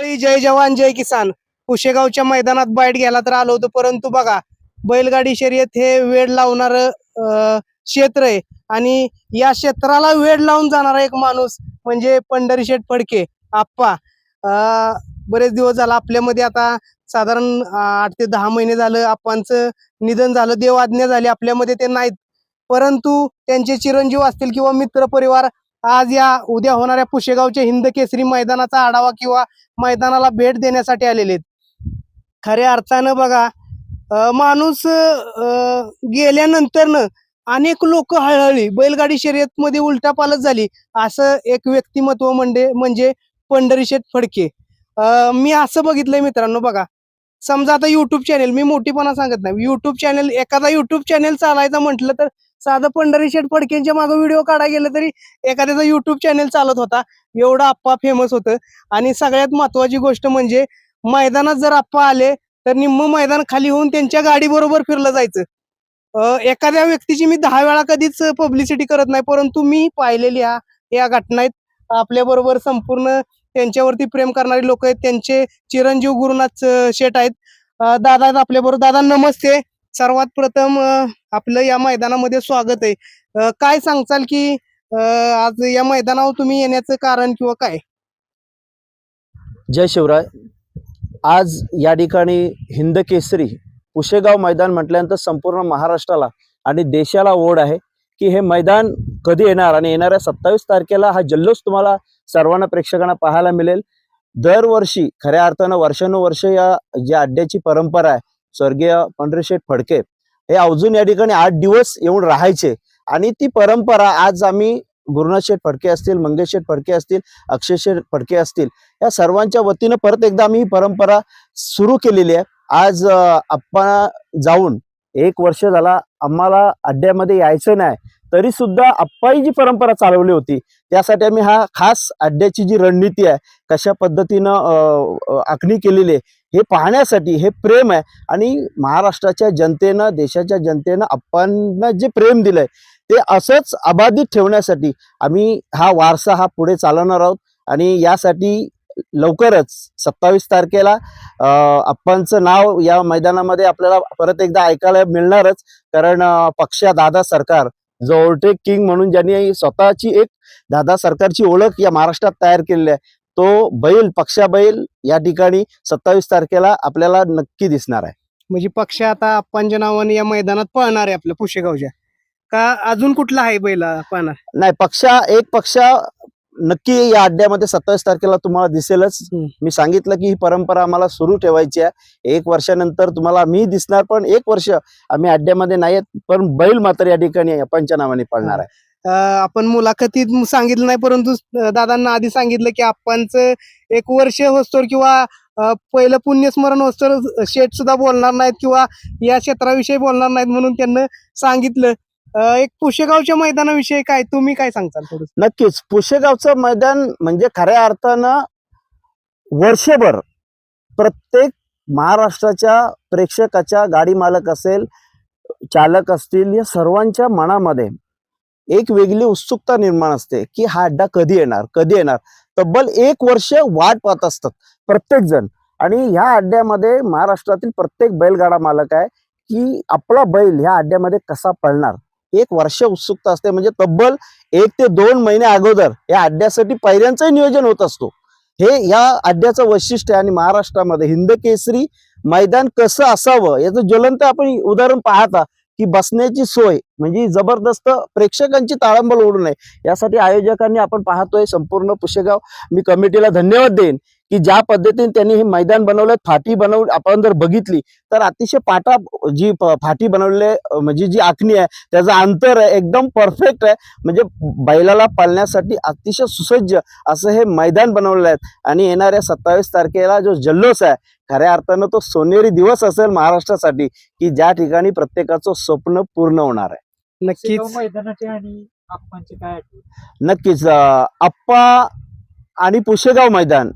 सकाळी जय जवान जय किसान. कुशेगावच्या मैदानात बाईट गेला तर आलो होतो परंतु बघा बैलगाडी शर्यत हे वेळ लावणार क्षेत्र आहे. आणि या क्षेत्राला वेळ लावून जाणारा एक माणूस म्हणजे पंढरी शेठ फडके. आप्पा बरेच दिवस झाला आपल्यामध्ये आता साधारण आठ ते दहा महिने झालं आप्पांचं निधन झालं देव आज्ञा झाली आपल्यामध्ये ते नाहीत. परंतु त्यांचे चिरंजीव असतील किंवा मित्र परिवार आज या उद्या होणाऱ्या पुशेगावच्या हिंद केसरी मैदानाचा आढावा किंवा मैदानाला भेट देण्यासाठी आलेले आहेत. खऱ्या अर्थानं बघा माणूस गेल्यानंतरनं अनेक लोक हळहळी बैलगाडी शर्यत मध्ये उलटा पालट झाली असं एक व्यक्तिमत्व म्हणजे म्हणजे पंढरीशेठ फडके. अं, मी असं बघितलंय मित्रांनो बघा समजा आता युट्यूब चॅनेल मी मोठीपणा सांगत नाही. युट्यूब चॅनेल एखादा युट्यूब चॅनेल चालायचं म्हटलं तर साधं पंढरी शेठ फडकेंच्या मागे व्हिडिओ काढायला गेलं तरी एखाद्याचा युट्यूब चॅनेल चालत होता. एवढा आप्पा फेमस होतं. आणि सगळ्यात महत्वाची गोष्ट म्हणजे मैदानात जर आप्पा आले तर निम्म मैदान खाली होऊन त्यांच्या गाडीबरोबर फिरलं जायचं. एखाद्या व्यक्तीची मी दहा वेळा कधीच पब्लिसिटी करत नाही परंतु मी पाहिलेली या घटनेत आपल्याबरोबर संपूर्ण त्यांच्यावरती प्रेम करणारी लोक आहेत. त्यांचे चिरंजीव गुरुनाथ शेठ आहेत. दादा आपल्या बरोबर. दादा नमस्ते. सर्वात प्रथम आपलं या मैदानामध्ये स्वागत आहे. काय सांगचाल की अं, आज या मैदानावर तुम्ही येण्याचं कारण किंवा काय? जय शिवराय. आज या ठिकाणी हिंद केसरी पुशेगाव मैदान म्हटल्यानंतर संपूर्ण महाराष्ट्राला आणि देशाला ओढ आहे. की हे मैदान कधी येणार? आणि येणाऱ्या सत्तावीस तारखेला हा जल्लोष तुम्हाला सर्वांना प्रेक्षकांना पाहायला मिळेल. दरवर्षी खऱ्या अर्थानं वर्षानुवर्ष या ज्या अड्ड्याची परंपरा आहे स्वर्गीय पंढरीशेठ फडके हे अजून या ठिकाणी आठ दिवस येऊन राहायचे. आणि ती परंपरा आज आम्ही गुरुनाथ शेठ फडके असतील मंगेश शेठ फडके असतील अक्षय शेठ फडके असतील या सर्वांच्या वतीनं परत एकदा आम्ही ही परंपरा सुरू केलेली आहे. आज आपण जाऊन एक वर्ष झाला आम्हाला अड्ड्यामध्ये यायचं नाही. तरी सुद्धा आप्पाही जी परंपरा चालवली होती त्यासाठी आम्ही हा खास अड्ड्याची जी रणनीती आहे कशा पद्धतीनं आखणी केलेली आहे हे पाहण्यासाठी हे प्रेम आहे. आणि महाराष्ट्राच्या जनतेनं देशाच्या जनतेनं आप्पांना जे प्रेम दिलंय ते असंच अबाधित ठेवण्यासाठी आम्ही हा वारसा हा पुढे चालवणार आहोत. आणि यासाठी लवकरच सत्तावीस तारखेला अं, आप्पांचं नाव या मैदानामध्ये आपल्याला परत एकदा ऐकायला मिळणारच. कारण पक्षा दादा सरकार जो ओव्हरटेक किंग म्हणून ज्यांनी स्वतःची एक दादा सरकारची ओळख या महाराष्ट्रात तयार केलेली आहे तो बैल पक्षा बैल या ठिकाणी सत्तावीस तारखेला आपल्याला नक्की दिसणार आहे. म्हणजे पक्ष आता आप्पांच्या नावाने या मैदानात पळणार आहे आपल्या पुशेगावच्या. का अजून कुठला आहे बैला पळणार नाही पक्षा एक पक्षा नक्की या अड्ड्यामध्ये सत्तावीस तारखेला तुम्हाला दिसेलच. मी सांगितलं की ही परंपरा आम्हाला सुरू ठेवायची आहे. एक वर्षानंतर तुम्हाला मी दिसणार पण एक वर्ष आम्ही अड्ड्यामध्ये नाही आहेत पण बैल मात्र या ठिकाणी पंच्या नावाने पळणार आहे. आपण मुलाखतीत सांगितलं नाही परंतु दादांना आधी सांगितलं की आप्पांचं एक वर्ष होस्तोर किंवा पहिलं पुण्यस्मरण होस्तोर शेठ सुद्धा बोलणार नाहीत किंवा या क्षेत्राविषयी बोलणार नाहीत म्हणून त्यांना सांगितलं. एक पुशेगावच्या मैदानाविषयी काय तुम्ही काय सांगताल थोडं नक्कीच. पुशेगावचं मैदान म्हणजे खऱ्या अर्थानं वर्षभर प्रत्येक महाराष्ट्राच्या प्रेक्षकाच्या गाडी मालक असेल चालक असतील या सर्वांच्या मनामध्ये एक वेगळी उत्सुकता निर्माण असते की हा अड्डा कधी येणार कधी येणार? तब्बल एक वर्ष वाट पाहत असतात प्रत्येक जण. आणि ह्या अड्ड्यामध्ये महाराष्ट्रातील प्रत्येक बैलगाडा मालक आहे की आपला बैल ह्या अड्ड्यामध्ये कसा पळणार? एक वर्ष उत्सुकता असते. म्हणजे तब्बल एक ते दोन महिने अगोदर या अड्ड्यासाठी पहिल्यांचंही नियोजन होत असतो. हे या अड्ड्याचं वैशिष्ट्य आहे आणि महाराष्ट्रामध्ये हिंद केसरी मैदान कसं असावं याचं ज्वलंत आपण उदाहरण पाहता की बसण्याची सोय म्हणजे जबरदस्त प्रेक्षकांची ताळंबळ ओढू नये. यासाठी आयोजकांनी आपण पाहतोय संपूर्ण पुशेगाव. मी कमिटीला धन्यवाद देईन. की ज्या पद्धतीने त्यांनी हे मैदान बनवलं फाटी बनव आपण जर बघितली तर अतिशय पाटा जी फाटी बनवले म्हणजे जी आखणी आहे त्याचं अंतर आहे एकदम परफेक्ट आहे. म्हणजे बैलाला पाळण्यासाठी अतिशय सुसज्ज असं हे मैदान बनवलेलं आहे. आणि येणाऱ्या सत्तावीस तारखेला जो जल्लोष आहे खऱ्या अर्थानं तो सोनेरी दिवस असेल महाराष्ट्रासाठी की ज्या ठिकाणी प्रत्येकाचं स्वप्न पूर्ण होणार आहे. नक्कीच. मैदानाचे आणि काय? नक्कीच. अं, आप्पा आणि पुशेगाव मैदान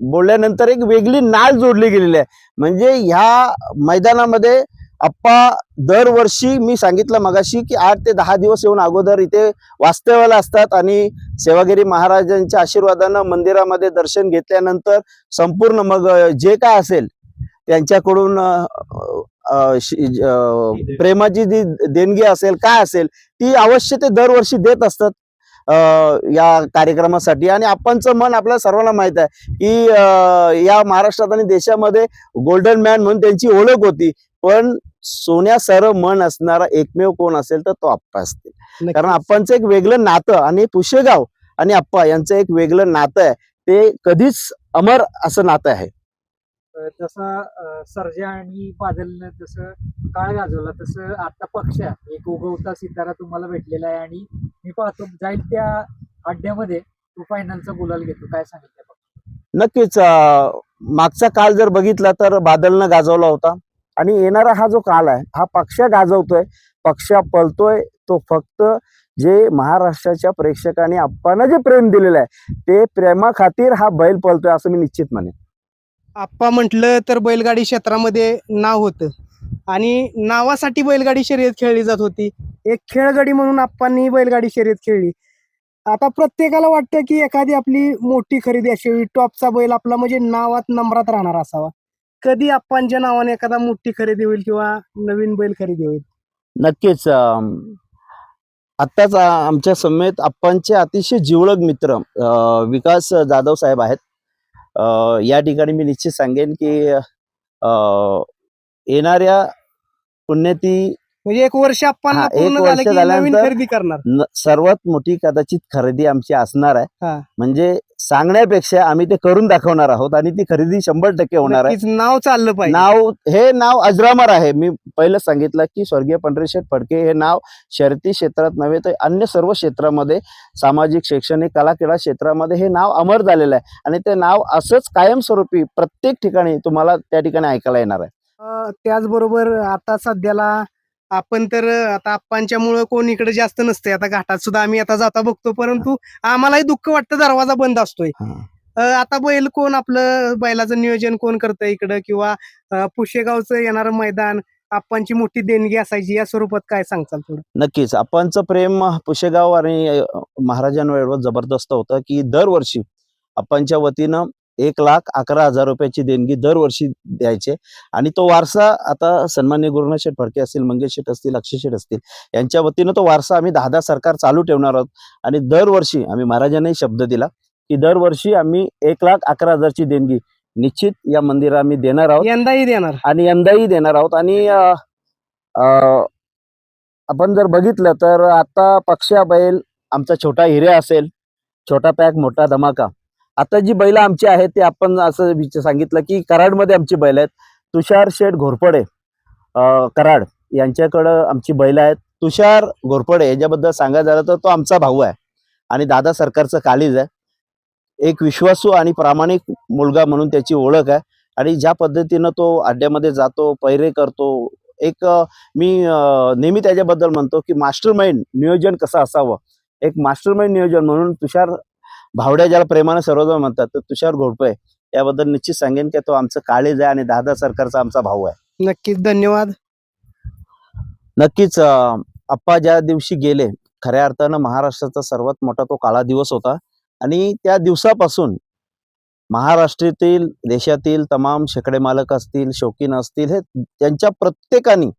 बोलल्यानंतर एक वेगळी नाळ जोडली गेलेली आहे. म्हणजे ह्या मैदानामध्ये आप्पा दरवर्षी मी सांगितलं मगाशी की आठ ते दहा दिवस येऊन अगोदर इथे वास्तव्याला असतात आणि सेवागिरी महाराजांच्या आशीर्वादानं मंदिरामध्ये दर्शन घेतल्यानंतर संपूर्ण मग जे काय असेल त्यांच्याकडून प्रेमाची जी देणगी असेल काय असेल ती अवश्य ते दरवर्षी देत असतात. या कार्यक्रमासाठी. आणि आपणचं मन आपल्याला सर्वांना माहीत आहे की या महाराष्ट्रात आणि देशामध्ये गोल्डन मॅन म्हणून त्यांची ओळख होती. पण सोन्यासर मन असणारा एकमेव कोण असेल तर तो आप्पा असतील. कारण आप्पांचं एक वेगळं नातं आणि पुशेगाव आणि आप्पा यांचं एक वेगळं नातं आहे. ते कधीच अमर असं नातं आहे. जसा अ, सर्जा आणि बादलनं जसं काळ गाजवला तसं आता पक्ष एक उगवता सितारा तुम्हाला भेटलेला आहे आणि मी पाहतो जाईल त्या अड्ड्यामध्ये तू फायनलचा गुलाल घेतो. काय सांगितलं नक्कीच मागचा काल जर बघितला तर बादलनं गाजवला होता. आणि येणारा हा जो काल आहे हा पक्ष गाजवतोय. पक्ष पळतोय तो फक्त जे महाराष्ट्राच्या प्रेक्षकांनी आपण जे प्रेम दिलेलं आहे ते प्रेमाखातीर हा बैल पळतोय असं मी निश्चित म्हणेन. आप्पा म्हटलं तर बैलगाडी क्षेत्रामध्ये नाव होतं. आणि नावासाठी बैलगाडी शर्यत खेळली जात होती. एक खेळगडी म्हणून आप्पांनी बैलगाडी शर्यत खेळली. आता प्रत्येकाला वाटतं की एखादी आपली मोठी खरेदी असावी टॉपचा बैल आपला म्हणजे नावात नंबरात राहणार असावा. कधी आप्पांच्या नावाने एखादा मोठी खरेदी होईल किंवा नवीन बैल खरेदी होईल? नक्कीच आत्ताच आमच्या समेत आप्पांचे अतिशय जिवलग मित्र विकास जाधव साहेब आहेत. या ठिकाणी मी निश्चित सांगेन की येणाऱ्या पुण्यती म्हणजे एक वर्ष आप्पांना हा, एक पूर्ण वर्ष झालं की नवीन झाल्यानंतर खरेदी करणार. न- सर्वात मोठी कदाचित खरेदी आमची असणार आहे. हा. म्हणजे सांगण्यापेक्षा आम्ही ते करून दाखवणार आहोत आणि ती खरेदी शंभर टक्के होणार आहे. नक्कीच नाव चाललं पाहिजे. नाव हे नाव अजरामर आहे. मी पहिलं सांगितलं की स्वर्गीय पंढरीशेठ फडके हे नाव शर्यती क्षेत्रात नव्हे तर अन्य सर्व क्षेत्रामध्ये सामाजिक शैक्षणिक कला क्रीडा क्षेत्रामध्ये हे नाव अमर झालेलं आहे. आणि ते नाव असंच कायमस्वरूपी प्रत्येक ठिकाणी तुम्हाला त्या ठिकाणी ऐकायला येणार आहे. अ, त्याचबरोबर आता सध्याला आपण तर आता आप्पांच्यामुळं कोण इकडे जास्त नसते आता घाटात सुद्धा आम्ही आता जाता बघतो परंतु आम्हालाही दुःख वाटतं दरवाजा बंद असतोय. अ, आता बैल कोण आपलं बैलाचं नियोजन कोण करतं इकडं? किंवा अ, पुशेगावचं येणारं मैदान आप्पांची मोठी देणगी असायची या स्वरूपात काय सांगचाल थोडं? नक्कीच. आपणचं प्रेम पुशेगाव आणि अ, महाराजांवर एवढं जबरदस्त होतं की दरवर्षी आपणच्या वतीनं एक लाख अकरा हजार रुपयाची देणगी दरवर्षी द्यायचे. आणि तो वारसा आता सन्मान्य गुरुनाथ शेठ फडके असतील मंगेश शेठ असतील अक्षय शेठ असतील यांच्या वतीनं तो वारसा आम्ही दहा दहा सरकार चालू ठेवणार आहोत. आणि दरवर्षी आम्ही महाराजांनाही शब्द दिला की दरवर्षी आम्ही एक लाख अकरा हजारची देणगी निश्चित या मंदिरात आम्ही देणार आहोत. यंदाही देणार. आणि यंदाही देणार आहोत. आणि आपण जर बघितलं तर आता पक्षा बैल आमचा छोटा हिरे असेल छोटा पॅक मोठा धमाका आता जी बैल आमची आहेत ते आपण असं विच- सांगितलं की कराडमध्ये आमची बैल आहेत. तुषार शेठ घोरपडे कराड यांच्याकडं आमची बैल आहेत. तुषार घोरपडे याच्याबद्दल सांगायचं झालं तर तो आमचा भाऊ आहे आणि दादा सरकारचं कालीज आहे. एक विश्वासू आणि प्रामाणिक मुलगा म्हणून त्याची ओळख आहे आणि ज्या पद्धतीनं तो अड्ड्यामध्ये जातो पैरे करतो एक मी नेहमी त्याच्याबद्दल म्हणतो की मास्टर माइंड नियोजन कसं असावं? एक मास्टर माइंड नियोजन म्हणून तुषार भावड्या ज्याला प्रेमाने सर्वजण म्हणतात तर तुषार घोडपे याबद्दल निश्चित सांगेन की तो आमचं काळीज आहे आणि दादा सरकारचा आमचा भाऊ आहे. नक्कीच धन्यवाद. नक्कीच आप्पा ज्या दिवशी गेले खऱ्या अर्थानं महाराष्ट्राचा सर्वात मोठा तो काळा दिवस होता. आणि त्या दिवसापासून महाराष्ट्रातील देशातील तमाम शेकडे मालक असतील शौकीन असतील हे त्यांच्या प्रत्येकाने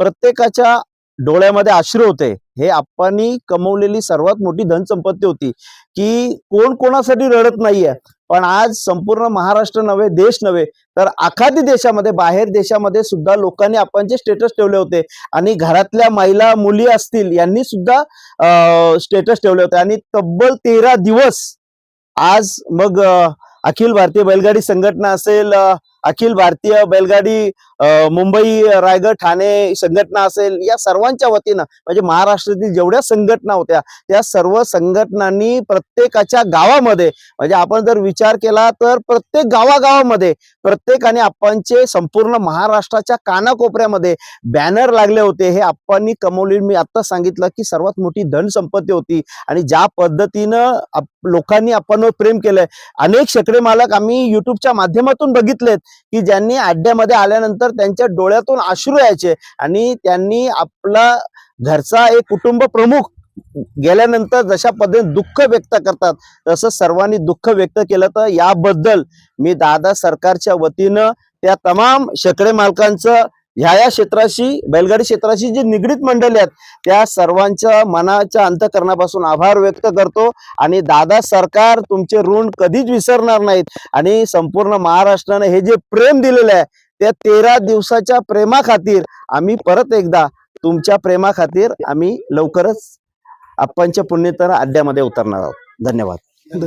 प्रत्येकाच्या डोळ्यामध्ये अश्रू होते. हे आप्पांनी कमवलेली सर्वात मोठी धनसंपत्ती होती की कोण कोणासाठी रडत नाहीये. पण आज संपूर्ण महाराष्ट्र नव्हे देश नव्हे तर आखाती देशामध्ये बाहेर देशामध्ये सुद्धा लोकांनी आपांचे स्टेटस ठेवले होते आणि घरातल्या महिला मुली असतील यांनी सुद्धा स्टेटस ठेवले होते. आणि तब्बल तेरा दिवस आज मग अखिल भारतीय बैलगाडी संघटना असेल अखिल भारतीय बैलगाडी मुंबई रायगड ठाणे संघटना असेल या सर्वांच्या वतीनं म्हणजे महाराष्ट्रातील जेवढ्या संघटना होत्या त्या सर्व संघटनांनी प्रत्येकाच्या गावामध्ये म्हणजे आपण जर विचार केला तर प्रत्येक गावागावामध्ये प्रत्येकाने आपणचे संपूर्ण महाराष्ट्राच्या कानाकोपऱ्यामध्ये बॅनर लागले होते. हे आप्पांनी कमवली. मी आत्ता सांगितलं की सर्वात मोठी धन संपत्ती होती आणि ज्या पद्धतीनं आप- लोकांनी आपणवर प्रेम केलंय. अनेक शेकडे मालक आम्ही युट्यूबच्या माध्यमातून बघितलेत. की ज्यांनी अड्ड्यामध्ये आल्यानंतर त्यांच्या डोळ्यातून अश्रू यायचे आणि त्यांनी आपला घरचा एक कुटुंब प्रमुख गेल्यानंतर जशा पद्धतीने दुःख व्यक्त करतात तसं सर्वांनी दुःख व्यक्त केलं तर याबद्दल मी दादा सरकारच्या वतीनं त्या तमाम शेकडे मालकांचं ह्या या क्षेत्राशी बैलगाडी क्षेत्राशी जे निगडीत मंडळी आहेत त्या सर्वांच्या मनाच्या अंतकरणापासून आभार व्यक्त करतो. आणि दादा सरकार तुमचे ऋण कधीच विसरणार नाहीत. आणि संपूर्ण महाराष्ट्रानं हे जे प्रेम दिलेलं आहे त्या तेरा दिवसाच्या प्रेमाखातीर आम्ही परत एकदा तुमच्या प्रेमाखातीर आम्ही लवकरच आपणच्या पुण्यतर अड्ड्यामध्ये उतरणार आहोत. धन्यवाद.